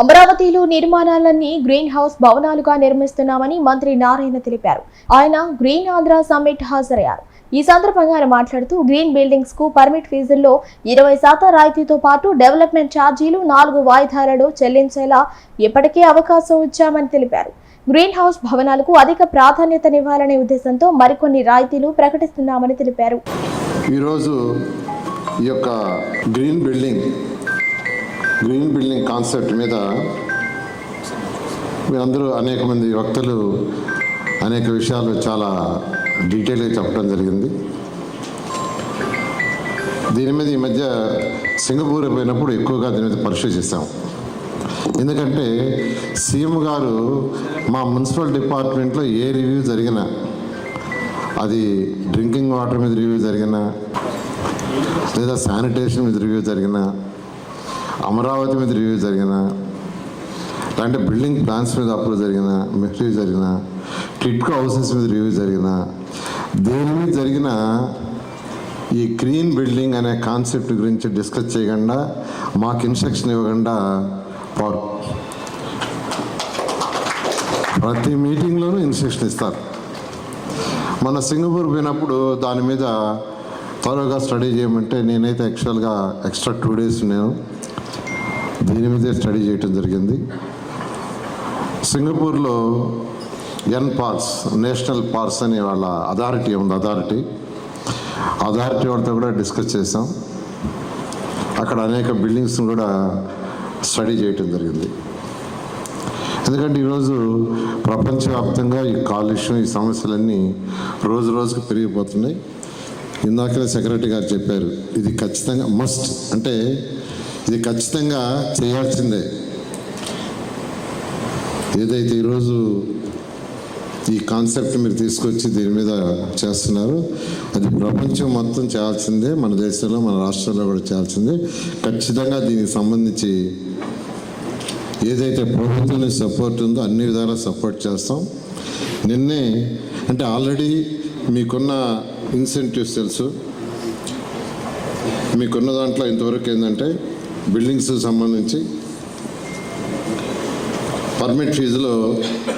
అమరావతిలో నిర్మాణాలన్నీ green house భవనాలుగా నిర్మిస్తున్నామని మంత్రి నారాయణ తెలిపారు. ఆయన గ్రీన్ ఆంధ్ర సమ్మిట్ హాజరయ్యారు. ఈ సందర్భంగా ఆయన మాట్లాడుతూ గ్రీన్ బిల్డింగ్స్కు పర్మిట్ ఫీజుల్లో ఇరవై శాతం రాయితీతో పాటు డెవలప్మెంట్ ఛార్జీలు నాలుగు వాయిదాలలో చెల్లించేలా ఇప్పటికే అవకాశం ఇచ్చామని తెలిపారు. గ్రీన్ హౌస్ భవనాలకు అధిక ప్రాధాన్యతనివ్వాలనే ఉద్దేశంతో మరికొన్ని రాయితీలు ప్రకటిస్తున్నామని తెలిపారు. ఈరోజు ఈ యొక్క green building green building concept మీద మీరందరూ అనేక మంది వక్తలు అనేక విషయాలు చాలా డీటెయిల్గా చెప్పడం జరిగింది. దీని మీద ఈ మధ్య సింగపూర్ పోయినప్పుడు ఎక్కువగా దీని మీద పరిశీలి చేశాం. ఎందుకంటే సీఎం గారు మా మున్సిపల్ డిపార్ట్మెంట్లో ఏ రివ్యూ జరిగినా అది డ్రింకింగ్ వాటర్ మీద రివ్యూ జరిగినా లేదా శానిటేషన్ మీద రివ్యూ జరిగినా అమరావతి మీద రివ్యూ జరిగినా లేదంటే బిల్డింగ్ ప్లాన్స్ మీద అప్రూవ్ జరిగిన రివ్యూ జరిగిన టిట్కో హౌసెస్ మీద రివ్యూ జరిగిన దేని మీద జరిగిన ఈ గ్రీన్ బిల్డింగ్ అనే కాన్సెప్ట్ గురించి డిస్కస్ చేయకుండా మాకు ఇన్స్ట్రక్షన్ ఇవ్వకుండా పోరు. ప్రతి మీటింగ్లోనూ ఇన్స్ట్రక్షన్ ఇస్తారు. మన సింగపూర్ పోయినప్పుడు దాని మీద త్వరగా స్టడీ చేయమంటే నేనైతే యాక్చువల్గా ఎక్స్ట్రా టూ డేస్ నేను దీని మీదే స్టడీ చేయటం జరిగింది. సింగపూర్లో ఎన్ పార్స్ నేషనల్ పార్క్స్ అనే వాళ్ళ అథారిటీ ఉంది అథారిటీ. అథారిటీ వాళ్ళతో కూడా డిస్కస్ చేసాం అక్కడ అనేక బిల్డింగ్స్ కూడా స్టడీ చేయటం జరిగింది. ఎందుకంటే ఈరోజు ప్రపంచవ్యాప్తంగా ఈ కాలుష్యం ఈ సమస్యలన్నీ రోజు రోజుకు పెరిగిపోతున్నాయి. ఇందాకనే సెక్రటరీ గారు చెప్పారు ఇది ఖచ్చితంగా మస్ట్ అంటే ఇది ఖచ్చితంగా చేయాల్సిందే. ఏదైతే ఈరోజు ఈ కాన్సెప్ట్ మీరు తీసుకొచ్చి దీని మీద చేస్తున్నారు అది ప్రపంచం మొత్తం చేయాల్సిందే మన దేశంలో మన రాష్ట్రంలో కూడా చేయాల్సిందే. ఖచ్చితంగా దీనికి సంబంధించి ఏదైతే ప్రభుత్వం సపోర్ట్ ఉందో అన్ని విధాలా సపోర్ట్ చేస్తాం. నిన్నే అంటే ఆల్రెడీ మీకున్న ఇన్సెంటివ్స్ తెలుసు. మీకున్న దాంట్లో ఇంతవరకు ఏంటంటే బిల్డింగ్స్ సంబంధించి పర్మిట్ ఫీజులో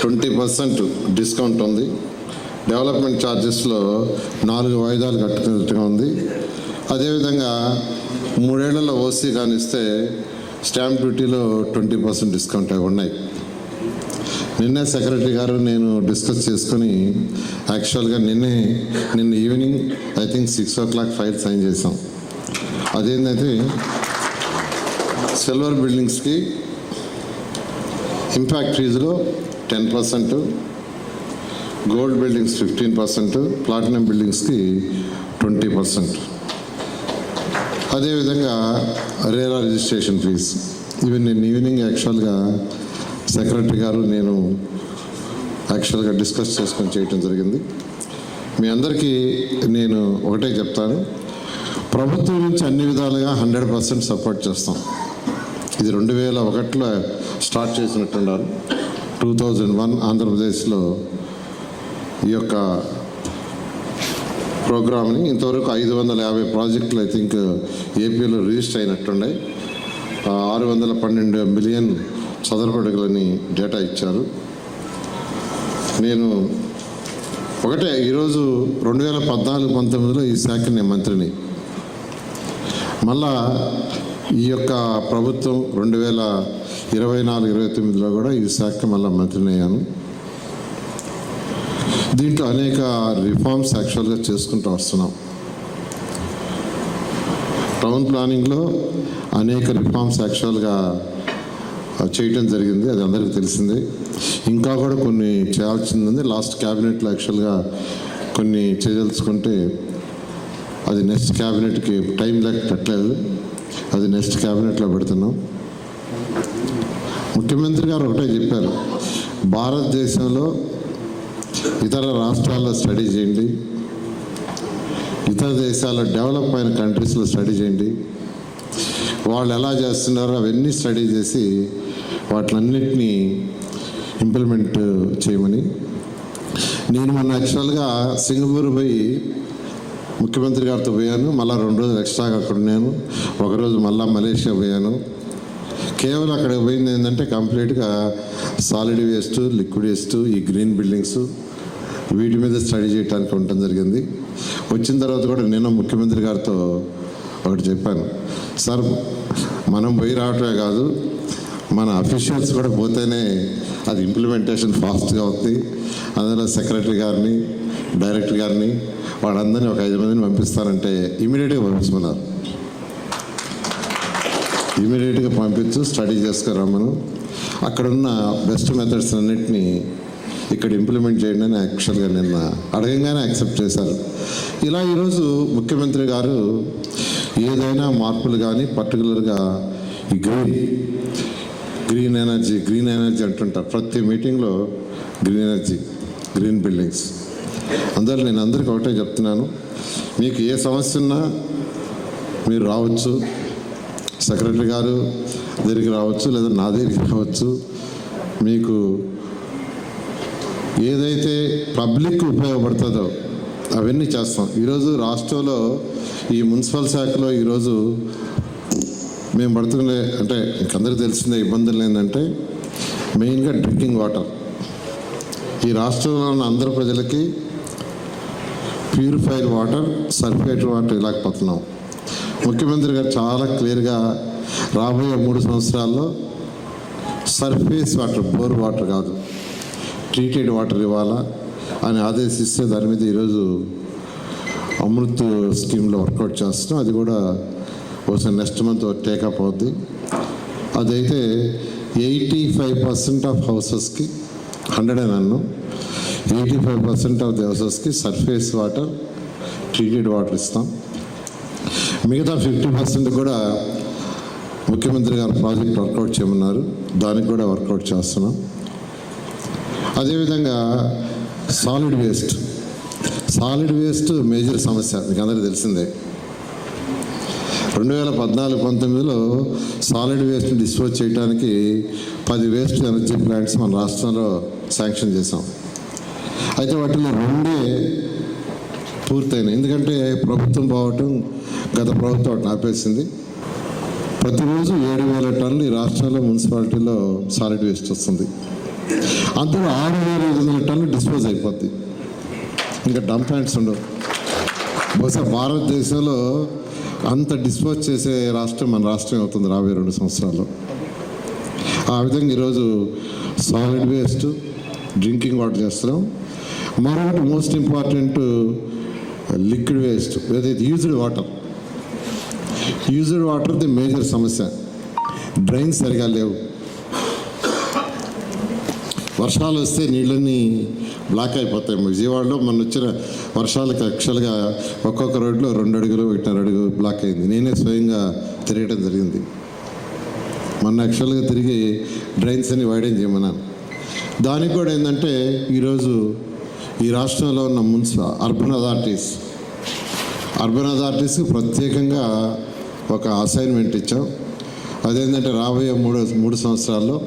ట్వంటీ పర్సెంట్ డిస్కౌంట్ ఉంది. డెవలప్మెంట్ ఛార్జెస్లో నాలుగు వాయిదాలు కట్టుకున్నట్టుగా ఉంది. అదేవిధంగా మూడేళ్ళలో ఓసీ కానిస్తే స్టాంప్ డ్యూటీలో ట్వంటీ పర్సెంట్ డిస్కౌంట్ అవి ఉన్నాయి. నిన్నే సెక్రటరీ గారు నేను డిస్కస్ చేసుకుని యాక్చువల్గా నిన్నే నిన్న evening I think six o'clock file sign చేసాం అదేంటంటే సిల్వర్ బిల్డింగ్స్కి impact ఫీజులో ten percent gold buildings fifteen percent platinum బిల్డింగ్స్కి twenty percent అదేవిధంగా రేరా రిజిస్ట్రేషన్ ఫీజ్ ఇవి నేను ఈవినింగ్ యాక్చువల్గా సెక్రటరీ గారు నేను యాక్చువల్గా డిస్కస్ చేసుకొని చేయటం జరిగింది. మీ అందరికీ నేను ఒకటే చెప్తాను. ప్రభుత్వం నుంచి అన్ని విధాలుగా హండ్రెడ్ పర్సెంట్ సపోర్ట్ చేస్తాం. ఇది రెండు వేల ఒకటిలో స్టార్ట్ చేసినట్టున్నారు. టూ థౌజండ్ వన్ ఆంధ్రప్రదేశ్లో ఈ యొక్క ప్రోగ్రామ్ని ఇంతవరకు ఐదు వందల యాభై ప్రాజెక్టులు ఐ థింక్ ఏపీలో రిజిస్టర్ అయినట్టుండే. ఆరు వందల పన్నెండు మిలియన్ చదరపడుగులని డేటా ఇచ్చారు. నేను ఒకటే ఈరోజు రెండు వేల పద్నాలుగు పంతొమ్మిదిలో ఈ శాఖ నేను మంత్రిని మళ్ళా ఈ యొక్క ప్రభుత్వం రెండు వేల ఇరవై నాలుగు ఇరవై తొమ్మిదిలో కూడా ఈ శాఖ మళ్ళీ మంత్రిని అయ్యాను. దీంట్లో అనేక రిఫార్మ్స్ యాక్చువల్గా చేసుకుంటూ వస్తున్నాం. టౌన్ ప్లానింగ్లో అనేక రిఫార్మ్స్ యాక్చువల్గా చేయటం జరిగింది అది అందరికీ తెలిసిందే. ఇంకా కూడా కొన్ని చేయాల్సింది ఉంది లాస్ట్ క్యాబినెట్లో యాక్చువల్గా కొన్ని చేయదలుచుకుంటే అది నెక్స్ట్ క్యాబినెట్కి టైం లెక్క పెట్టలేదు. అది నెక్స్ట్ క్యాబినెట్లో పెడుతున్నాం. ముఖ్యమంత్రి గారు ఒకటే చెప్పారు భారతదేశంలో ఇతర రాష్ట్రాల్లో స్టడీ చేయండి ఇతర దేశాల్లో డెవలప్ అయిన కంట్రీస్లో స్టడీ చేయండి. వాళ్ళు ఎలా చేస్తున్నారో అవన్నీ స్టడీ చేసి వాటిలన్నిటినీ ఇంప్లిమెంట్ చేయమని. నేను మొన్న యాక్చువల్గా సింగపూర్ పోయి ముఖ్యమంత్రి గారితో పోయాను. మళ్ళీ రెండు రోజులు ఎక్స్ట్రాగా అక్కడ ఉన్నాను. ఒకరోజు మళ్ళీ మలేషియా పోయాను. కేవలం అక్కడ పోయింది ఏంటంటే కంప్లీట్గా సాలిడ్ వేస్ట్ లిక్విడ్ వేస్ట్ ఈ గ్రీన్ బిల్డింగ్స్ వీటి మీద స్టడీ చేయడానికి ఉండటం జరిగింది. వచ్చిన తర్వాత కూడా నేను ముఖ్యమంత్రి గారితో ఒకటి చెప్పాను. సార్ మనం పోయి రావటమే కాదు మన అఫీషియల్స్ కూడా పోతేనే అది ఇంప్లిమెంటేషన్ ఫాస్ట్గా అవుతుంది అందులో సెక్రటరీ గారిని డైరెక్టర్ గారిని వాళ్ళందరినీ ఒక ఐదు మందిని పంపిస్తారంటే ఇమీడియట్గా పంపించమన్నారు. ఇమీడియట్గా పంపించు స్టడీ చేసుకురమ్మను అక్కడున్న బెస్ట్ మెథడ్స్ అన్నిటినీ ఇక్కడ ఇంప్లిమెంట్ చేయండి అని యాక్చువల్గా నిన్న అడగంగానే యాక్సెప్ట్ చేశారు. ఇలా ఈరోజు ముఖ్యమంత్రి గారు ఏదైనా మార్పులు కానీ పర్టికులర్గా ఈ green green energy green energy అంటుంటారు. ప్రతి మీటింగ్లో గ్రీన్ ఎనర్జీ గ్రీన్ బిల్డింగ్స్. అందువల్ల నేను అందరికీ ఒకటే చెప్తున్నాను. మీకు ఏ సమస్య ఉన్నా మీరు రావచ్చు. సెక్రటరీ గారు దగ్గరికి రావచ్చు లేదా నా దగ్గరికి రావచ్చు. మీకు ఏదైతే పబ్లిక్ ఉపయోగపడుతుందో అవన్నీ చేస్తాం. ఈరోజు రాష్ట్రంలో ఈ మున్సిపల్ శాఖలో ఈరోజు మేము పడుతుండే అంటే మీకు అందరికీ తెలిసిన ఇబ్బందులు ఏంటంటే మెయిన్గా డ్రింకింగ్ వాటర్. ఈ రాష్ట్రంలో ఉన్న అందరు ప్రజలకి ప్యూరిఫైడ్ వాటర్ సర్ఫేట్ వాటర్ ఇలాకపోతున్నాం ముఖ్యమంత్రి గారు చాలా క్లియర్గా రాబోయే మూడు సంవత్సరాల్లో సర్ఫేస్ వాటర్ బోర్ వాటర్ కాదు ట్రీటెడ్ వాటర్ ఇవ్వాలా అని ఆదేశిస్తే దాని మీద ఈరోజు అమృత్ స్కీమ్లో వర్కౌట్ చేస్తున్నాం. అది కూడా ఒకసారి నెక్స్ట్ మంత్ టేకప్ అవుద్ది. అదైతే ఎయిటీ ఫైవ్ పర్సెంట్ ఆఫ్ హౌసెస్కి హండ్రెడ్ అని అన్ను eighty five percent of the హౌసెస్కి surface water treated water ఇస్తాం. మిగతా ఫిఫ్టీ పర్సెంట్ కూడా ముఖ్యమంత్రి గారు ప్రాజెక్ట్ వర్కౌట్ చేయమన్నారు. దానికి కూడా వర్కౌట్ చేస్తున్నాం. అదేవిధంగా solid waste solid waste major సమస్య మీకు అందరికీ తెలిసిందే. రెండు వేల పద్నాలుగు పంతొమ్మిదిలో సాలిడ్ వేస్ట్ డిస్పోజ్ చేయడానికి పది వేస్ట్ ఎనర్జీ ప్లాంట్స్ మన రాష్ట్రంలో శాంక్షన్ చేసాం అయితే వాటిలో రెండే పూర్తయినాయి. ఎందుకంటే ప్రభుత్వం పోవటం గత ప్రభుత్వం వాటిని ఆపేసింది. ప్రతిరోజు ఏడు వేల టన్నులు ఈ రాష్ట్రంలో మున్సిపాలిటీలో సాలిడ్ వేస్ట్ వస్తుంది. అందులో ఆరు వేల ఐదు వందల టన్నులు డిస్పోజ్ అయిపోద్ది ఇంకా డంప్ హ్యాండ్స్ ఉండవు. బహుశా భారతదేశంలో అంత డిస్పోజ్ చేసే రాష్ట్రం మన రాష్ట్రం అవుతుంది రాబోయే రెండు సంవత్సరాల్లో. ఆ విధంగా ఈరోజు సాలిడ్ వేస్ట్ డ్రింకింగ్ వాటర్ చేస్తున్నాం. మరొకటి మోస్ట్ ఇంపార్టెంట్ లిక్విడ్ వేస్ట్ ఏదైతే used water used water the major సమస్య. డ్రైన్ సరిగా లేవు. వర్షాలు వస్తే నీళ్ళన్నీ బ్లాక్ అయిపోతాయి. విజయవాడలో మన వచ్చిన వర్షాలకు యాక్చువల్గా ఒక్కొక్క రోడ్లో రెండు అడుగులు ఒకటిన్నర అడుగు బ్లాక్ అయింది. నేనే స్వయంగా తిరగడం జరిగింది. మొన్న యాక్చువల్గా తిరిగి డ్రైన్స్ అని వైడెన్ చేయమన్నాను. దానికి కూడా ఏంటంటే ఈరోజు ఈ రాష్ట్రంలో ఉన్న మున్సిపల్ అర్బన్ అథారిటీస్. అర్బన్ అథారిటీస్కి ప్రత్యేకంగా ఒక అసైన్మెంట్ ఇచ్చాం. అదేంటంటే రాబోయే మూడు మూడు సంవత్సరాల్లో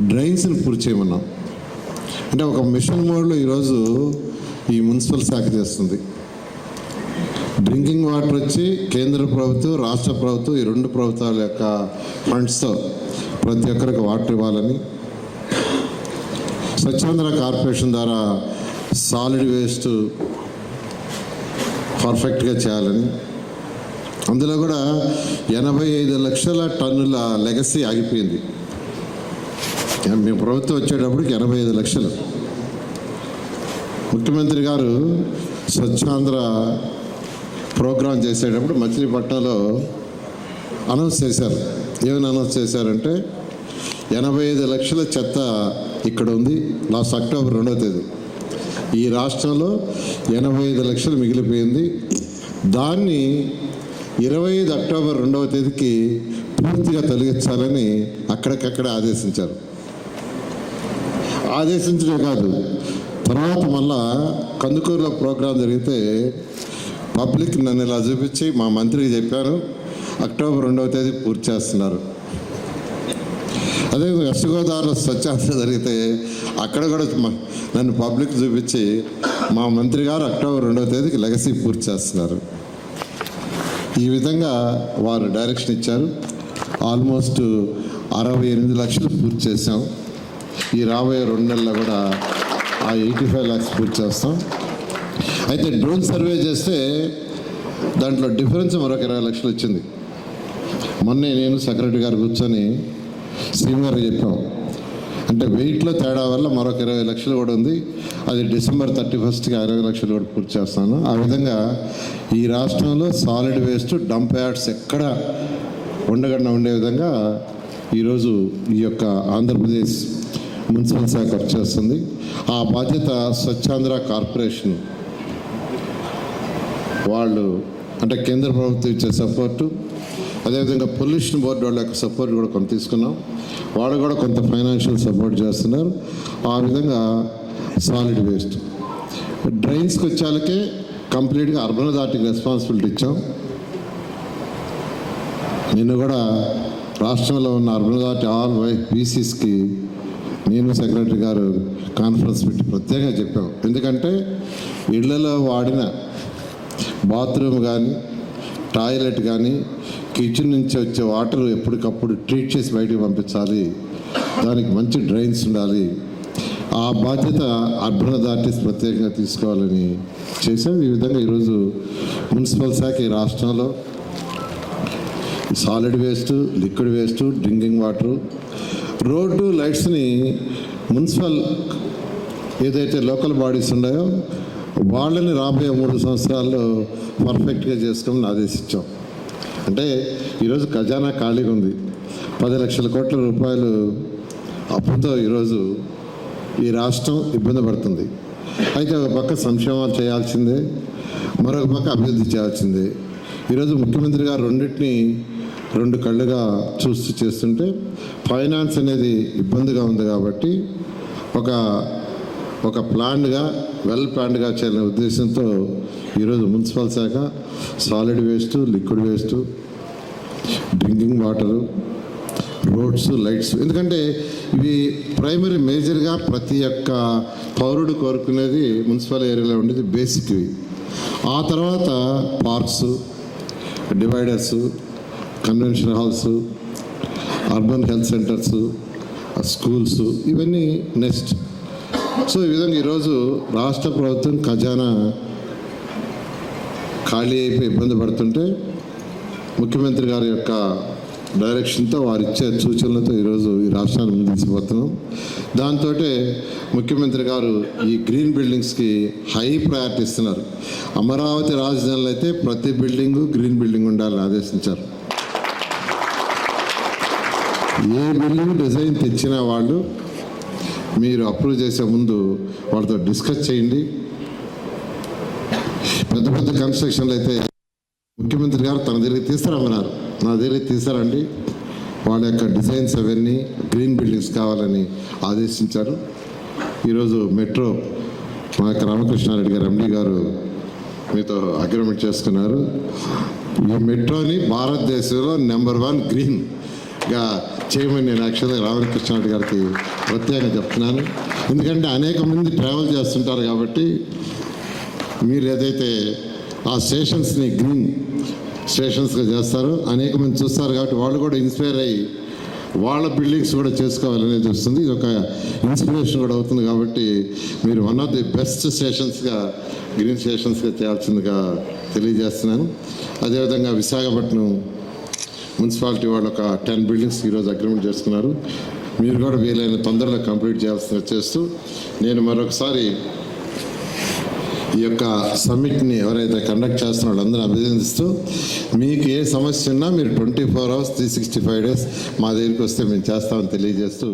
డ్రైన్స్ని పూర్తి చేయమన్నాం. అంటే ఒక మిషన్ మోడ్లో ఈరోజు ఈ మున్సిపల్ శాఖ చేస్తుంది. డ్రింకింగ్ వాటర్ వచ్చి కేంద్ర ప్రభుత్వం రాష్ట్ర ప్రభుత్వం ఈ రెండు ప్రభుత్వాల యొక్క ఫండ్స్తో ప్రతి ఒక్కరికి వాటర్ ఇవ్వాలని స్వచ్ఛాంధ్ర కార్పొరేషన్ ద్వారా సాలిడ్ వేస్ట్ పర్ఫెక్ట్గా చేయాలని. అందులో కూడా ఎనభై ఐదు లక్షల టన్నుల లెగసీ ఆగిపోయింది. మేము ప్రభుత్వం వచ్చేటప్పటికి ఎనభై ఐదు లక్షలు. ముఖ్యమంత్రి గారు స్వచ్ఛాంధ్ర ప్రోగ్రాం చేసేటప్పుడు మచిలీపట్నంలో అనౌన్స్ చేశారు. ఏమని అనౌన్స్ చేశారంటే ఎనభై ఐదు లక్షల చెత్త ఇక్కడ ఉంది లాస్ట్ అక్టోబర్ రెండవ తేదీ. ఈ రాష్ట్రంలో ఎనభై ఐదు లక్షలు మిగిలిపోయింది. దాన్ని ఇరవై ఐదు అక్టోబర్ రెండవ తేదీకి పూర్తిగా తొలగించాలని అక్కడికక్కడ ఆదేశించారు. ఆదేశించడమే కాదు తర్వాత మళ్ళా కందుకూరులో ప్రోగ్రాం జరిగితే పబ్లిక్ నన్ను ఇలా చూపించి మా మంత్రికి చెప్పాను అక్టోబర్ రెండవ తేదీ పూర్తి చేస్తున్నారు. అదే వెస్ట్ గోదావరిలో స్వచ్ఛాంధ్ర జరిగితే అక్కడ కూడా నన్ను పబ్లిక్ చూపించి మా మంత్రి గారు అక్టోబర్ రెండవ తేదీకి లెగసీ పూర్తి చేస్తున్నారు. ఈ విధంగా వారు డైరెక్షన్ ఇచ్చారు. ఆల్మోస్ట్ అరవై ఎనిమిది లక్షలు పూర్తి చేసాం ఈ రాబోయే రెండు నెలల్లో కూడా ఆ ఎయిటీ ఫైవ్ ల్యాక్స్ పూర్తి చేస్తాం. అయితే డ్రోన్ సర్వే చేస్తే దాంట్లో డిఫరెన్స్ మరొక ఇరవై లక్షలు వచ్చింది మొన్నే నేను సెక్రటరీ గారు కూర్చొని సీఎం చెప్పాం. అంటే వెయిట్లో తేడా వల్ల మరొక ఇరవై లక్షలు కూడా ఉంది. అది డిసెంబర్ థర్టీ ఫస్ట్కి ఇరవై లక్షలు కూడా పూర్తి చేస్తాను. ఆ విధంగా ఈ రాష్ట్రంలో సాలిడ్ వేస్ట్ డంప్ యార్డ్స్ ఎక్కడ ఉండకుండా ఉండే విధంగా ఈరోజు ఈ యొక్క ఆంధ్రప్రదేశ్ మున్సిపల్ శాఖ చేస్తుంది. ఆ బాధ్యత స్వచ్ఛాంధ్ర కార్పొరేషన్ వాళ్ళు అంటే కేంద్ర ప్రభుత్వం ఇచ్చే సపోర్టు అదేవిధంగా పొల్యూషన్ బోర్డు వాళ్ళ యొక్క సపోర్ట్ కూడా కొంత తీసుకున్నాం. వాళ్ళు కూడా కొంత ఫైనాన్షియల్ సపోర్ట్ చేస్తున్నారు. ఆ విధంగా సాలిడ్ వేస్ట్. డ్రైన్స్కి వచ్చేళ్ళకే కంప్లీట్గా అర్బన్ అథారిటీకి రెస్పాన్సిబిలిటీ ఇచ్చాం. నిన్న కూడా రాష్ట్రంలో ఉన్న అర్బన్ దాటి ఆల్ వై బీసీస్కి నేను సెక్రటరీ గారు కాన్ఫరెన్స్ పెట్టి ప్రత్యేకంగా చెప్పాం. ఎందుకంటే ఇళ్ళలో వాడిన బాత్రూమ్ కానీ టాయిలెట్ కానీ కిచెన్ నుంచి వచ్చే వాటర్ ఎప్పటికప్పుడు ట్రీట్ చేసి బయటకు పంపించాలి. దానికి మంచి డ్రైన్స్ ఉండాలి. ఆ బాధ్యత అర్బన్ అథారిటీస్ ప్రత్యేకంగా తీసుకోవాలని చేశాం. ఈ విధంగా ఈరోజు మున్సిపల్ శాఖ ఈ రాష్ట్రంలో solid waste liquid waste drinking water road లైట్స్ని municipal ఏదైతే లోకల్ బాడీస్ ఉన్నాయో వాళ్ళని రాబోయే మూడు సంవత్సరాల్లో పర్ఫెక్ట్గా చేసుకోమని ఆదేశించాం. అంటే ఈరోజు ఖజానా ఖాళీగా ఉంది పది లక్షల కోట్ల రూపాయలు అప్పుతో ఈరోజు ఈ రాష్ట్రం ఇబ్బంది పడుతుంది. అయితే ఒక పక్క సంక్షేమాలు చేయాల్సిందే మరొక పక్క అభివృద్ధి చేయాల్సిందే. ఈరోజు ముఖ్యమంత్రి గారు రెండింటిని రెండు కళ్ళుగా చూస్తూ చేస్తుంటే ఫైనాన్స్ అనేది ఇబ్బందిగా ఉంది కాబట్టి ఒక ఒక ప్లాన్గా వెల్ ప్లాన్గా చేయాలనే ఉద్దేశంతో ఈరోజు మున్సిపల్ శాఖ solid waste liquid waste drinking water roads lights. ఎందుకంటే ఇవి ప్రైమరీ మేజర్గా ప్రతి ఒక్క పౌరుడు కోరుకునేది మున్సిపల్ ఏరియాలో ఉండేది బేసిక్ ఇవి. ఆ తర్వాత parks dividers convention halls urban health centres schools ఇవన్నీ నెక్స్ట్. సో ఈ విధంగా ఈరోజు రాష్ట్ర ప్రభుత్వం ఖజానా ఖాళీ అయిపోయి ఇబ్బంది పడుతుంటే ముఖ్యమంత్రి గారి యొక్క డైరెక్షన్తో వారు ఇచ్చే సూచనలతో ఈరోజు ఈ రాష్ట్రాన్ని ముందుకు తీసుకుపోతున్నాం. దాంతో ముఖ్యమంత్రి గారు ఈ గ్రీన్ బిల్డింగ్స్కి హై ప్రయారిటీ ఇస్తున్నారు. అమరావతి రాజధానిలో అయితే ప్రతి బిల్డింగు గ్రీన్ బిల్డింగ్ ఉండాలని ఆదేశించారు. ఏ బిల్డింగ్ డిజైన్ తెచ్చిన వాళ్ళు మీరు అప్రూవ్ చేసే ముందు వాళ్ళతో డిస్కస్ చేయండి. పెద్ద పెద్ద కన్స్ట్రక్షన్లు అయితే ముఖ్యమంత్రి గారు తన దగ్గరికి తీసుకురామన్నారు నా దగ్గరికి తీసారండి వాళ్ళ యొక్క డిజైన్స్ అవన్నీ గ్రీన్ బిల్డింగ్స్ కావాలని ఆదేశించారు. ఈరోజు మెట్రో మా యొక్క రామకృష్ణారెడ్డి గారు ఎండి గారు మీతో అగ్రిమెంట్ చేసుకున్నారు. ఈ మెట్రోని భారతదేశంలో నెంబర్ వన్ గ్రీన్గా చేయమని నేను యాక్చువల్గా రామకృష్ణారెడ్డి గారికి ప్రత్యేకంగా చెప్తున్నాను. ఎందుకంటే అనేక మంది ట్రావెల్ చేస్తుంటారు కాబట్టి మీరు ఏదైతే ఆ స్టేషన్స్ని గ్రీన్ స్టేషన్స్గా చేస్తారో అనేక మంది చూస్తారు కాబట్టి వాళ్ళు కూడా ఇన్స్పైర్ అయ్యి వాళ్ళ బిల్డింగ్స్ కూడా చేసుకోవాలనేది వస్తుంది. ఇది ఒక ఇన్స్పిరేషన్ కూడా అవుతుంది కాబట్టి మీరు వన్ ఆఫ్ ది బెస్ట్ స్టేషన్స్గా గ్రీన్ స్టేషన్స్గా చేయాల్సిందిగా తెలియజేస్తున్నాను. అదేవిధంగా విశాఖపట్నం మున్సిపాలిటీ వాళ్ళు ఒక టెన్ బిల్డింగ్స్ ఈరోజు అగ్రిమెంట్ చేసుకున్నారు మీరు కూడా వీలైన తొందరలో కంప్లీట్ చేయాల్సిన చేస్తూ నేను మరొకసారి ఈ యొక్క సమ్మిట్ని ఎవరైతే కండక్ట్ చేస్తున్న వాళ్ళందరూ అభినందిస్తూ మీకు ఏ సమస్య ఉన్నా మీరు twenty four hours three sixty five days మా దగ్గరికి వస్తే మేము చేస్తామని తెలియజేస్తూ